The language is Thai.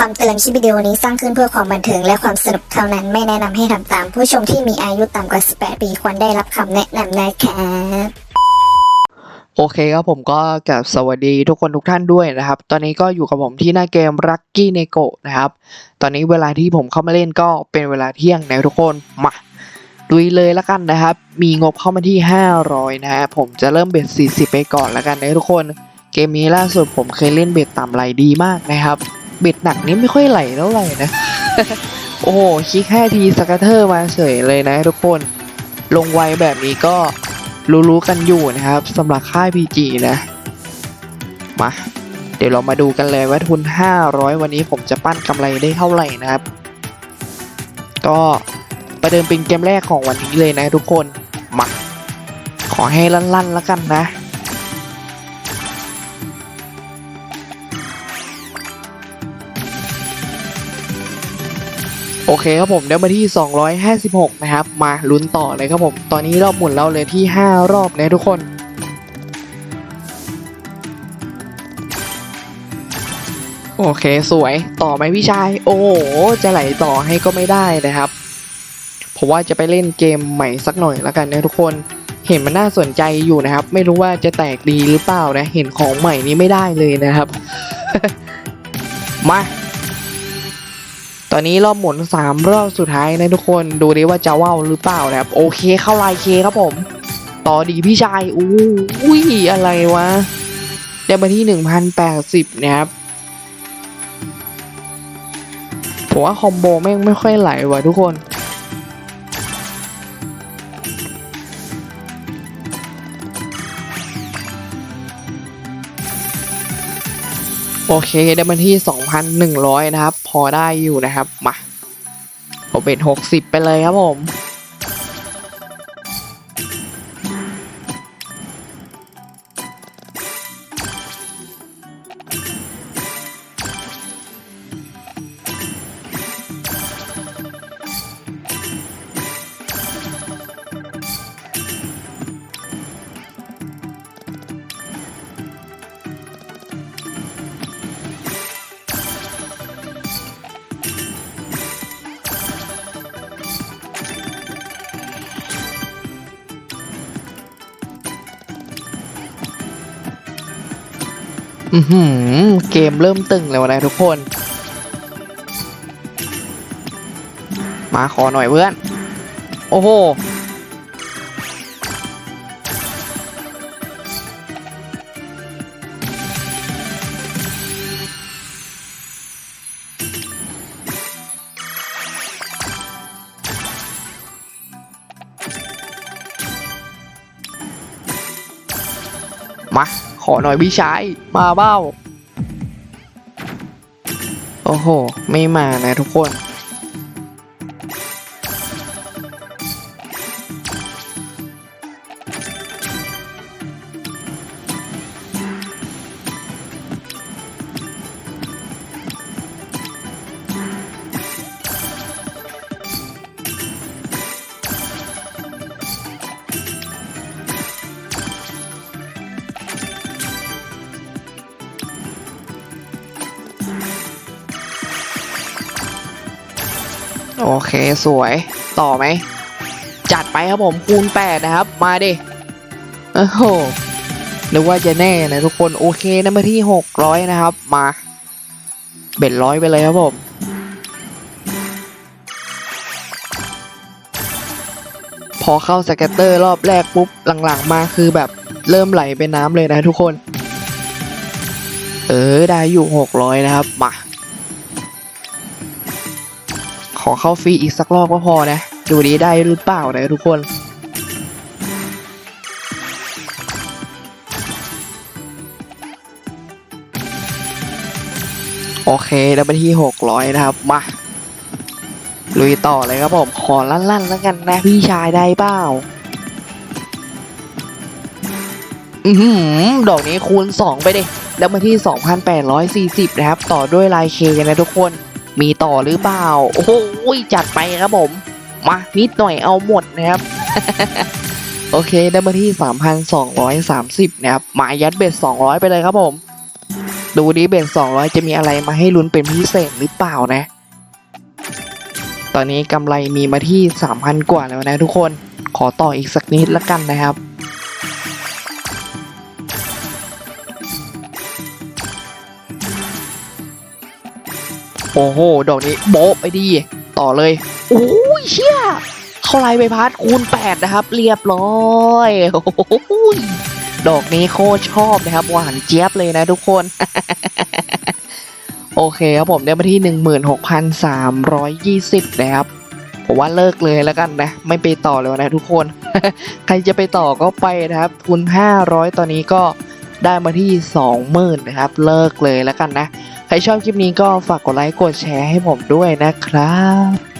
คำเตือนคลิปวิดีโอนี้สร้างขึ้นเพื่อความบันเทิงและความสนุกเท่านั้นไม่แนะนำให้ทำตาม ผู้ชมที่มีอายุต่ำกว่า 18 ปีควรได้รับคำแนะนำนะครับโอเคครับผมก็กับสวัสดีทุกคนทุกท่านด้วยนะครับ ตอนนี้ก็อยู่กับผมที่หน้าเกม Lucky n e g o นะครับ ตอนนี้เวลาที่ผมเข้ามาเล่นก็เป็นเวลาเที่ยงนะทุกคนมาดุยเลยละกันนะครับ มีงบเข้ามาที่ 500 นะฮะผมจะเริ่มเบ็ด 40 ไปก่อนละกันนะทุกคน เกมนี้ล่าสุดผมเคยเล่นเบ็ดต่ำไหลดีมากนะครับ เบ็ดหนักนี้ไม่ค่อยไหลเท่าไหร่นะ โอ้โหคลิก5ทีสกัตเตอร์มาเฉยเลยนะทุกคน ลงไวแบบนี้ก็รู้ๆกันอยู่นะครับสำหรับค่าย PG นะ มา เดี๋ยวเรามาดูกันเลยว่าทุน 500 วันนี้ผมจะปั้นกำไรได้เท่าไหร่นะครับ ก็ประเดิมเป็นเกมแรกของวันนี้เลยนะทุกคน มา ขอให้ลั่นๆแล้วกันนะ โอเคครับผมได้มาที่ 256 นะครับ มาลุ้นต่อเลยครับผม ตอนนี้รอบหมุนเราเลยที่ 5 รอบนะทุกคนโอเคสวยต่อไหมพี่ชาย โอ้โห จะไหลต่อให้ก็ไม่ได้นะครับ ผมว่าจะไปเล่นเกมใหม่สักหน่อยแล้วกันนะทุกคนเห็นมันน่าสนใจอยู่นะครับ ไม่รู้ว่าจะแตกดีหรือเปล่านะ เห็นของใหม่นี้ไม่ได้เลยนะครับ มา ตอนนี้รอบหมุนสามรอบสุดท้ายนะทุกคนดูดิว่าจะว่าวหรือเปล่านะครับ โอเคเข้าลายเคครับผม ต่อดีพี่ชายอู้อุ้ยอะไรวะได้มาที่หนึ่งพันแปดสิบนะครับผมว่าคอมโบแม่งไม่ค่อยไหลว่ะทุกคน โอเคได้มาที่ 2,100 นะครับ พอได้อยู่นะครับ มาผมเป็น 60 ไปเลยครับผม อืมเกมเริ่มตึงแล้วนะทุกคน มาขอหน่อยเพื่อน โอ้โห มา ขอหน่อยพี่ชาย มาเบ้า โอ้โห ไม่มานะทุกคน โอเคสวยต่อไหม จัดไปครับผมคูณแปดนะครับ มาดิโอ้โหนึกว่าจะแน่นะทุกคนโอเคนะมาที่หกร้อยนะครับ มา เบ็ดร้อยไปเลยครับผมพอเข้าสแกตเตอร์รอบแรกปุ๊บหลังๆมาคือแบบเริ่มไหลเป็นน้ำเลยนะทุกคน เออได้อยู่หกร้อยนะครับมา อเข้าฟรีอีกสักรอบก็พอนะ ดูดีได้หรือเปล่านะทุกคนโอเคได้ไปที่หกร้อยนะครับ มา ลุยต่อเลยครับผม ขอลั่นๆแล้วกันนะ พี่ชายได้เปล่า อือหือดอกนี้คูณ 2 ไปดิ แล้วมาที่ 2,840 นะครับ ต่อด้วยลายเคกันนะทุกคน มีต่อหรือเปล่า โอ้โหจัดไปครับผม มานิดหน่อยเอาหมดนะครับ โอเคได้มาที่ 3,230 นะครับมายัดเบ็ด 200 ไปเลยครับผม ดูดิเบสสองร้อยจะมีอะไรมาให้ลุ้นเป็นพิเศษหรือเปล่านะ ตอนนี้กำไรมีมาที่สามพันกว่าแล้วนะทุกคน ขอต่ออีกสักนิดละกันนะครับ โอ้โห ดอกนี้โบ๊ะไปดี ต่อเลยโอ้ยเชี่ยเข้าไลน์ใบพัดคูณ 8 นะครับ เรียบร้อยโอ้โหดอกนี้โคตรชอบนะครับ หวานเจี๊ยบเลยนะทุกคน โอเคครับผมได้มาที่ 16,320 นะครับผมว่าเลิกเลยแล้วกันนะ ไม่ไปต่อเลยนะทุกคน ใครจะไปต่อก็ไปนะครับ ทุน 500 ตอนนี้ก็ได้มาที่ 20,000นะครับ เลิกเลยแล้วกันนะ ใครชอบคลิปนี้ก็ฝากกดไลค์กดแชร์ให้ผมด้วยนะครับ